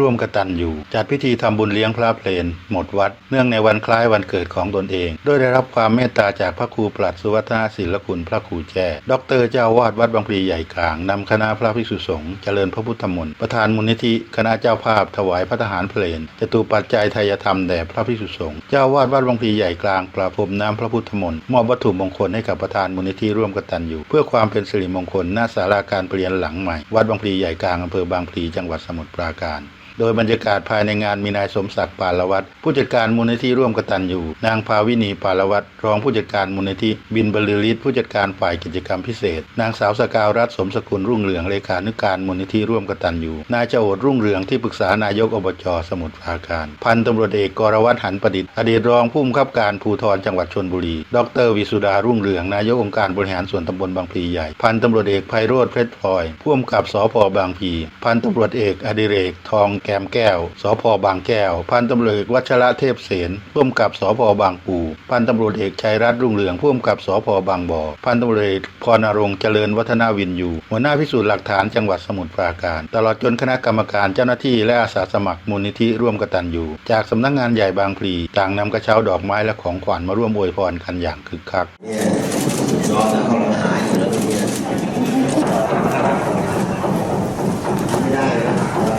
ร่วมกตันอยู่จัดพิธีทำบุญเลี้ยงพระเพลน หมดวัด เนื่องในวันคล้ายวันเกิดของตนเอง โดยได้รับความเมตตาจากพระครูปลัดสุวัฒนาศิลคุณพระครูแจ้ดอกเตอรเจ้าวาดวัดบางพลีใหญ่กลางนำคณะพระภิกษุสงฆ์เจริญพระพุทธมนต์ประธานมูลนิธิคณะเจ้าภาพถวายพระทหารเพลนจตุปัจจัยไทยธรรมแด่พระภิกษุสงฆ์เจ้าวาดวัดบางพลีใหญ่กลางประพรมน้ำพระพุทธมนต์มอบวัตถุมงคลให้กับประธานมูลนิธิร่วมกตันอยู่ เพื่อความเป็นสิริมงคลหน้าศาลาการเปลี่ยนหลังใหม่ วัดบางพลีใหญ่กลางอำเภอบางพลีจังหวัดสมุทรปราการ โดยบรรยากาศภายในงานมีนายสมศักดิ์ปาลวัตรผู้จัดการมูลนิธิร่วมกตันอยู่นางภาวินีปาลวัตรรองผู้จัดการมูลนิธิบินบรรลือฤทธิ์ผู้จัดการฝ่ายกิจกรรมพิเศษ นางสาวสกาวรัตน์สมสกุลรุ่งเรืองเลขานุการมูลนิธิร่วมกตันอยู่นายเจ้าโอดรุ่งเรืองที่ปรึกษานายกอบจสมุทรปราการ พันตำรวจเอกกรวัตหันประดิษฐ์อดีตรองผู้บังคับการภูธรจังหวัดชนบุรี ดรวิสุดารุ่งเรืองนายกองค์การบริหารส่วนตำบลบางพลีใหญ่พันตำรวจเอกไพโรธเพชรพลอยผู้กำกับสพบางพลีพันตำรวจเอกอดิเรกทองแกมแก้ว สพบางแก้ว พันตำรวจเอกวัชระเทพเสนผู้กำกับสพบางปูพันตำรวจเอกชัยรัตน์รุ่งเรืองผู้กำกับสพบางบ่อพันตำรวจเอกพรณรงค์เจริญวัฒนาวินยูหัวหน้าพิสูจน์หลักฐานจังหวัดสมุทรปราการ ตลอดจนคณะกรรมการเจ้าหน้าที่และอาสาสมัครมูลนิธิร่วมกตันยูจากสำนักงานใหญ่บางพลีต่างนำกระเช้าดอกไม้และของขวัญมาร่วมอวยพรกันอย่างคึกคัก